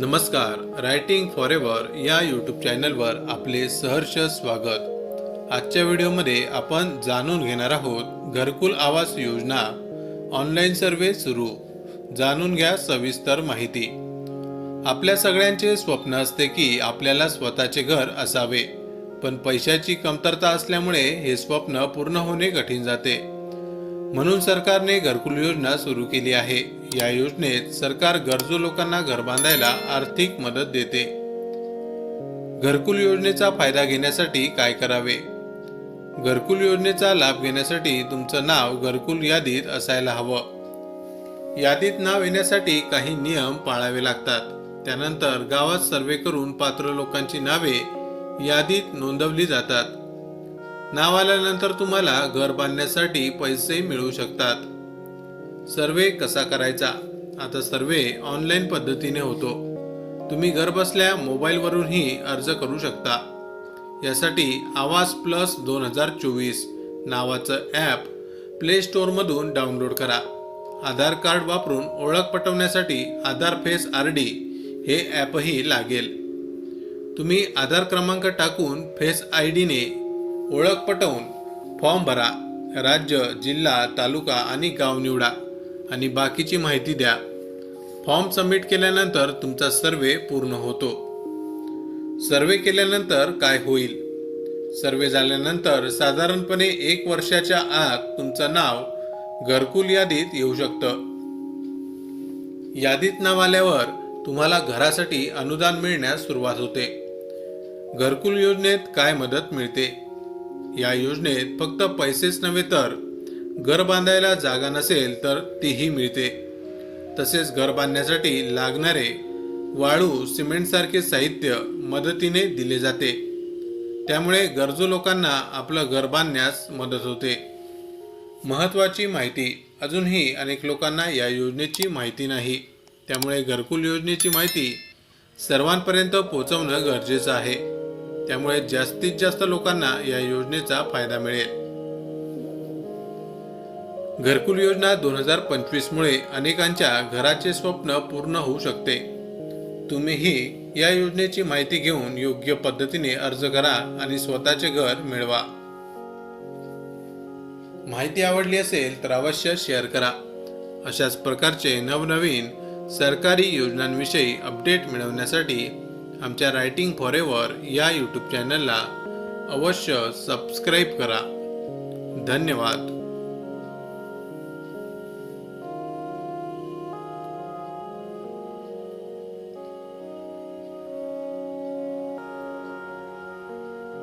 नमस्कार writing forever या YouTube चॅनलवर आपले सहर्ष स्वागत. आजच्या व्हिडिओमध्ये आपण जाणून घेणार आहोत घरकुल आवास योजना ऑनलाईन सर्वे सुरू. जाणून घ्या सविस्तर माहिती. आपल्या सगळ्यांचे स्वप्न असते की आपल्याला स्वतःचे घर असावे पण पैशाची कमतरता असल्यामुळे हे स्वप्न पूर्ण होणे कठीण जाते. म्हणून सरकारने घरकुल योजना सुरू केली आहे. या योजनेत सरकार गरजू लोकांना घर बांधायला आर्थिक मदत देते. घरकुल योजनेचा फायदा घेण्यासाठी काय करावे? घरकुल योजनेचा लाभ घेण्यासाठी तुमचं नाव घरकुल यादीत असायला हवं. यादीत नाव येण्यासाठी काही नियम पाळावे लागतात. त्यानंतर गावात सर्वे करून पात्र लोकांची नावे यादीत नोंदवली जातात. नाव आल्यानंतर तुम्हाला घर बांधण्यासाठी पैसे मिळू शकतात. सर्वे कसा करायचा? आता सर्वे ऑनलाईन पद्धतीने होतो. तुम्ही घर बसल्या मोबाईलवरूनही अर्ज करू शकता. यासाठी आवाज प्लस दोन हजार चोवीस नावाचं ॲप प्ले स्टोअरमधून डाउनलोड करा. आधार कार्ड वापरून ओळख पटवण्यासाठी आधार फेस आर डी हे ॲपही लागेल. तुम्ही आधार क्रमांक टाकून फेस आय डीने ओळख पटवून फॉर्म भरा राज्य जिल्हा तालुका आणि गाव निवडा आणि बाकीची माहिती द्या. फॉर्म सबमिट केल्यानंतर तुमचा सर्वे पूर्ण होतो. सर्वे केल्यानंतर काय होईल? सर्वे झाल्यानंतर साधारणपणे एक वर्षाच्या आत तुमचं नाव घरकुल यादीत येऊ शकतं. यादीत नाव आल्यावर तुम्हाला घरासाठी अनुदान मिळण्यास सुरुवात होते. घरकुल योजनेत काय मदत मिळते? या योजनेत फक्त पैसेच नव्हे तर घर बांधायला जागा नसेल तर तीही मिळते. तसेच घर बांधण्यासाठी लागणारे वाळू सिमेंटसारखे साहित्य मदतीने दिले जाते. त्यामुळे गरजू लोकांना आपलं घर बांधण्यास मदत होते. महत्त्वाची माहिती अजूनही अनेक लोकांना या योजनेची माहिती नाही. त्यामुळे घरकुल योजनेची माहिती सर्वांपर्यंत पोहोचवणं गरजेचं आहे. त्यामुळे जास्तीत जास्त लोकांना या योजनेचा फायदा मिळेल. घरकुल योजना दोन हजार पंचवीसमुळे अनेकांच्या घराचे स्वप्न पूर्ण होऊ शकते. तुम्हीही या योजनेची माहिती घेऊन योग्य पद्धतीने अर्ज करा आणि स्वतःचे घर मिळवा. माहिती आवडली असेल तर अवश्य शेअर करा. अशाच प्रकारचे नवनवीन सरकारी योजनांविषयी अपडेट मिळवण्यासाठी आमच्या रायटिंग फॉर एव्हर या यूट्यूब चॅनलला अवश्य सबस्क्राईब करा. धन्यवाद.